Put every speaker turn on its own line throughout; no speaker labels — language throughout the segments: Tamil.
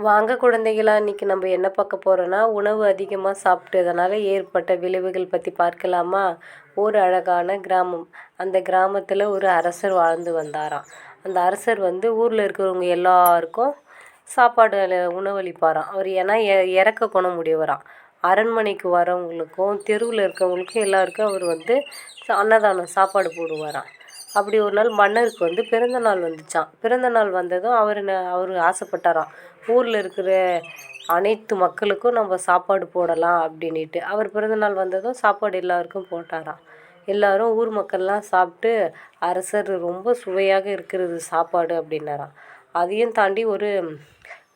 வாங்க குழந்தைகளா இன்னைக்கு நம்ம என்ன பார்க்க போகிறோன்னா உணவு அதிகமாக சாப்பிட்டதுனால ஏற்பட்ட விளைவுகள் பற்றி பார்க்கலாமா? ஒரு அழகான கிராமம். அந்த கிராமத்தில் ஒரு அரசர் வாழ்ந்து வந்தாராம். அந்த அரசர் வந்து ஊரில் இருக்கிறவங்க எல்லாருக்கும் சாப்பாடு உணவளிப்பாராம். அவர் ஏன்னா எ- இறக்க குணம் உடையவராம். அரண்மனைக்கு வரவங்களுக்கும் தெருவில் இருக்கவங்களுக்கும் எல்லாருக்கும் அவர் வந்து அன்னதானம் சாப்பாடு போடுவாராம். அப்படி ஒரு நாள் மன்னருக்கு வந்து பிறந்த நாள் வந்துச்சான் பிறந்த நாள் வந்ததும் அவர் அவர் ஆசைப்பட்டாராம். ஊரில் இருக்கிற அனைத்து மக்களுக்கும் நம்ம சாப்பாடு போடலாம் அப்படின்ட்டு அவர் பிறந்த நாள் வந்ததும் சாப்பாடு எல்லாருக்கும் போட்டாராம். எல்லாரும் ஊர் மக்கள்லாம் சாப்பிட்டு அரசர் ரொம்ப சுவையாக இருக்கிறது சாப்பாடு அப்படின்னாராம். அதையும் தாண்டி ஒரு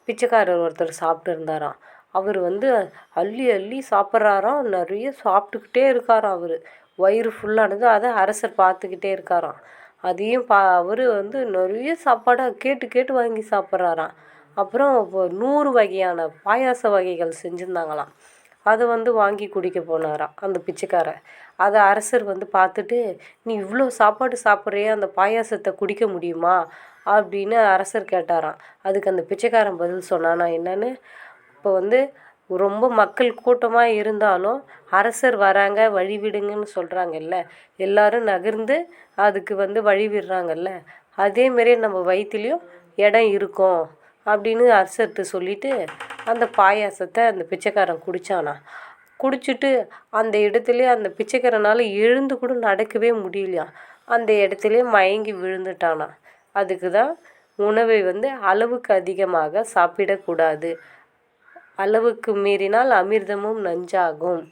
பிச்சைக்காரர் ஒருத்தர் சாப்பிட்டு இருந்தாராம். அவர் வந்து அள்ளி அள்ளி சாப்பிட்றாராம். நிறைய சாப்பிட்டுக்கிட்டே இருக்காராம் அவர். வயிறு ஃபுல்லானது அதை அரசர் பார்த்துக்கிட்டே இருக்காராம். அதையும் பா அவர் வந்து நிறைய சாப்பாடாக கேட்டு கேட்டு வாங்கி சாப்பிட்றாராம். அப்புறம் இப்போ நூறு வகையான பாயாச வகைகள் செஞ்சுருந்தாங்களாம். அதை வந்து வாங்கி குடிக்க போனாராம் அந்த பிச்சைக்காரன் அதை அரசர் வந்து பார்த்துட்டு நீ இவ்வளோ சாப்பாடு சாப்பிட்றியே? அந்த பாயாசத்தை குடிக்க முடியுமா? அப்படின்னு அரசர் கேட்டாராம். அதுக்கு அந்த பிச்சைக்காரன் பதில் சொன்னானா. என்னன்னு இப்போ வந்து ரொம்ப மக்கள் கூட்டமாக இருந்தாலும் அரசர் வராங்க வழி விடுங்கன்னு சொல்கிறாங்கல்ல எல்லாரும் நகர்ந்து அதுக்கு வந்து வழி விடுறாங்கல்ல. அதேமாரி நம்ம வயிற்றுலையும் இடம் இருக்கும் அப்படின்னு அரசர்கிட்ட சொல்லிட்டு அந்த பாயாசத்தை அந்த பிச்சைக்காரன் குடித்தானா குடிச்சிட்டு அந்த இடத்துலயே அந்த பிச்சைக்காரனால் எழுந்து கூட நடக்கவே முடியலையா. அந்த இடத்துலயே மயங்கி விழுந்துட்டானா. அதுக்கு தான் உணவை வந்து அளவுக்கு அதிகமாக சாப்பிடக்கூடாது அளவுக்கு மீறினால் அமிர்தமும் நஞ்சாகும்.